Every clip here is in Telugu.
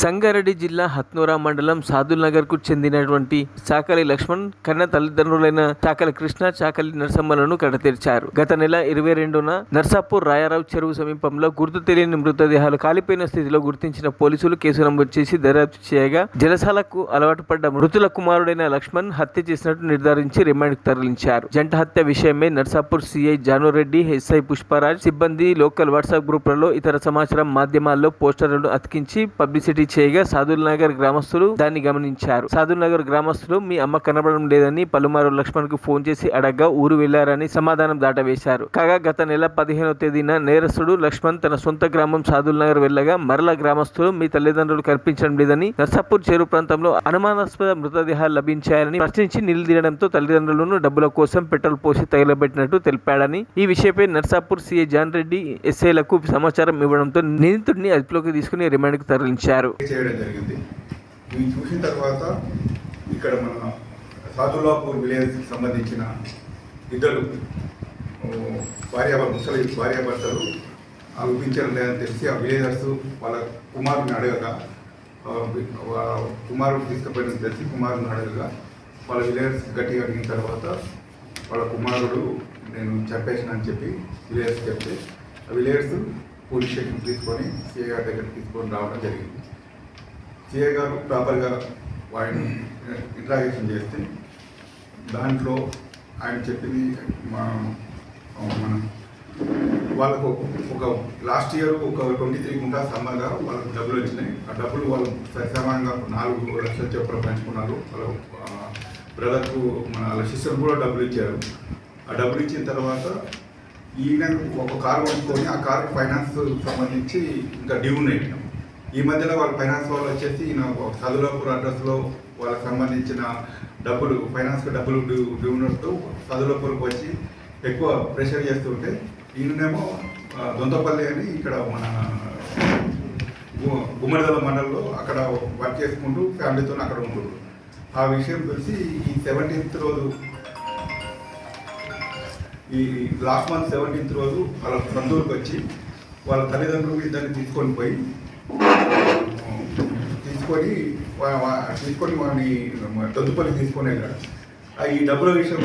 సంగారెడ్డి జిల్లా హత్నూరా మండలం సాదుల్ నగర్కు చెందినటువంటి చాకలి లక్ష్మణ్ కన్న తల్లిదండ్రులైన చాకలి కృష్ణ చాకలి నరసమ్మలను కడతీర్చారు. గత నెల ఇరవై రెండున నర్సాపూర్ రాయారావు చెరువు సమీపంలో గుర్తు తెలియని మృతదేహాలు కాలిపోయిన స్థితిలో గుర్తించిన పోలీసులు కేసు నమోదు చేసి దర్యాప్తు చేయగా జలసాలకు అలవాటు పడ్డ మృతుల కుమారుడైన లక్ష్మణ్ హత్య చేసినట్టు నిర్ధారించి రిమాండ్కు తరలించారు. జంట హత్య విషయమై నర్సాపూర్ సిఐ జానురెడ్డి ఎస్ఐ పుష్పరాజ్ సిబ్బంది లోకల్ వాట్సాప్ గ్రూపులలో ఇతర సమాచారం మాధ్యమాల్లో పోస్టర్లను అతికించి పబ్లిసిటీ చేయగా సాదుల్ నగర్ గ్రామస్తులు దాన్ని గమనించారు. సాదుల్ నగర్ గ్రామస్తులు మీ అమ్మ కనబడడం లేదని పలుమారు లక్ష్మణ్కు ఫోన్ చేసి అడగ్గా ఊరు వెళ్ళారని సమాధానం దాటవేశారు. కాగా గత నెల పదిహేనో తేదీన నేరస్తుడు లక్ష్మణ్ తన సొంత గ్రామం సాదుల్ నగర్ వెళ్ళగా మరల గ్రామస్తులు మీ తల్లిదండ్రులు కనిపించడం లేదని నర్సాపూర్ చెరు ప్రాంతంలో అనుమానాస్పద మృతదేహాలు లభించాయని ప్రశ్నించి నిలదీయడంతో తల్లిదండ్రులను డబ్బుల కోసం పెట్రోల్ పోసి తగిలబెట్టినట్టు తెలిపాడని ఈ విషయంపై నర్సాపూర్ సీఏ జాన్ రెడ్డి ఎస్ఐలకు సమాచారం ఇవ్వడంతో నిందితుడిని అదుపులోకి తీసుకుని రిమాండ్కు తరలించారు. చేయడం జరిగింది. ఇవి చూసిన తర్వాత ఇక్కడ మన సాదులాపూర్ విలేజ్కి సంబంధించిన ఇద్దరు ఓ, భార్యాభర్త ముసలి భార్యాభర్తలు అనిపించడం లేదని తెలిసి ఆ విలేజర్స్ వాళ్ళ కుమారుని అడగగా కుమారుడు తీసుకుపోయిన తెలిసి కుమారుని అడగగా వాళ్ళ విలేజర్స్ గట్టిగా అడిగిన తర్వాత వాళ్ళ కుమారుడు నేను చంపేసిన అని చెప్పి విలేజర్స్ చెప్తే ఆ విలేజర్స్ పోలీస్ స్టేషన్ తీసుకొని సిఐఆర్ దగ్గర తీసుకొని రావడం జరిగింది. సిఏ గారు ప్రాపర్గా వాడిని ఇంట్రాగేషన్ చేస్తే దాంట్లో ఆయన చెప్పింది మా మన వాళ్ళకు ఒక లాస్ట్ ఇయర్ ఒక ట్వంటీ త్రీ గుంటా సమ్మగా వాళ్ళకు డబ్బులు వచ్చినాయి. ఆ డబ్బులు వాళ్ళు సరిసమానంగా నాలుగు లక్షల చొప్పున పంచుకున్నారు. వాళ్ళ బ్రదర్కు మన వాళ్ళ సిస్టర్ కూడా డబ్బులు ఇచ్చారు. ఆ డబ్బులు ఇచ్చిన తర్వాత ఈయన ఒక కారు కొనుక్కొని ఆ కారు ఫైనాన్స్ సంబంధించి ఇంకా డ్యూ ఉన్నాయి. ఈ మధ్యలో వాళ్ళ ఫైనాన్స్ వాళ్ళు వచ్చేసి ఈయన ఒక సదులాపూర్ అడ్రస్లో వాళ్ళకి సంబంధించిన డబ్బులు ఫైనాన్స్కి డబ్బులు డ్యూ డ్యూ ఉన్నట్టు సదులాపూర్కి వచ్చి ఎక్కువ ప్రెషర్ చేస్తుంటే ఈయనేమో దొంతపల్లి అని ఇక్కడ మన గుమ్మడిదల మండలంలో అక్కడ వర్క్ చేసుకుంటూ ఫ్యామిలీతో అక్కడ ఉంటుంది ఆ విషయం తెలిసి ఈ సెవెంటీన్త్ రోజు ఈ లాస్ట్ మంత్ సెవెంటీన్త్ రోజు వాళ్ళ బంధువులకు వచ్చి వాళ్ళ తల్లిదండ్రులు ఇద్దరిని తీసుకొని పోయి తీసుకొని తీసుకొని వాడిని దొద్దుపల్లి తీసుకొని వెళ్ళాడు. ఆ ఈ డబ్బుల విషయం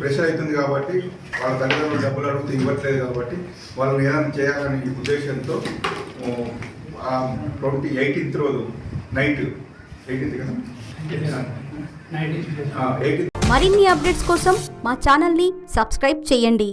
ప్రెషర్ అవుతుంది కాబట్టి వాళ్ళ తల్లిదండ్రులు డబ్బులు అడిగితే ఇవ్వట్లేదు కాబట్టి వాళ్ళని ఏదైనా చేయాలనే ఉద్దేశంతో ట్వంటీ ఎయిటీన్త్ రోజు నైట్ ఎయిటీన్త్ కదా? మరిన్ని అప్డేట్స్ కోసం మా ఛానల్ని సబ్స్క్రైబ్ చేయండి.